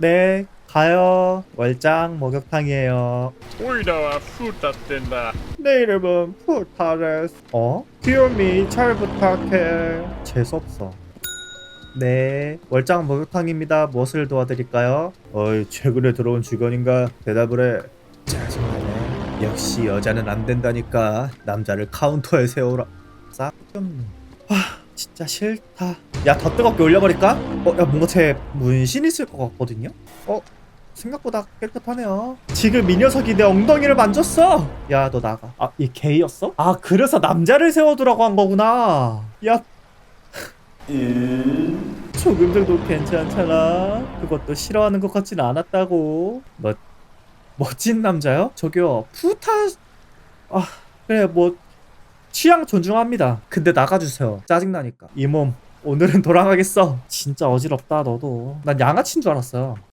네 가요. 월장 목욕탕이에요. 오이라와 후다 뗀다. 내 이름은 푸타레스. 어? 귀요미 잘 부탁해. 재수없어. 네 월장 목욕탕입니다. 무엇을 도와드릴까요? 어이 최근에 들어온 직원인가 대답을 해. 짜증나네. 역시 여자는 안 된다니까. 남자를 카운터에 세우라. 싹좀. 와 진짜 싫다 야 더 뜨겁게 올려버릴까? 어 야 뭔가 제 문신 있을 것 같거든요? 어? 생각보다 깨끗하네요. 지금 이 녀석이 내 엉덩이를 만졌어. 야, 너 나가. 아, 이 게이였어? 아, 그래서 남자를 세워두라고 한 거구나. 야. 조금 정도 괜찮잖아. 그것도 싫어하는 것 같진 않았다고. 너 멋진 남자요? 저기요, 푸타. 아, 그래 뭐 취향 존중합니다. 근데 나가주세요. 짜증나니까. 이 몸 오늘은 돌아가겠어. 진짜 어지럽다 너도. 난 양아치인 줄 알았어요.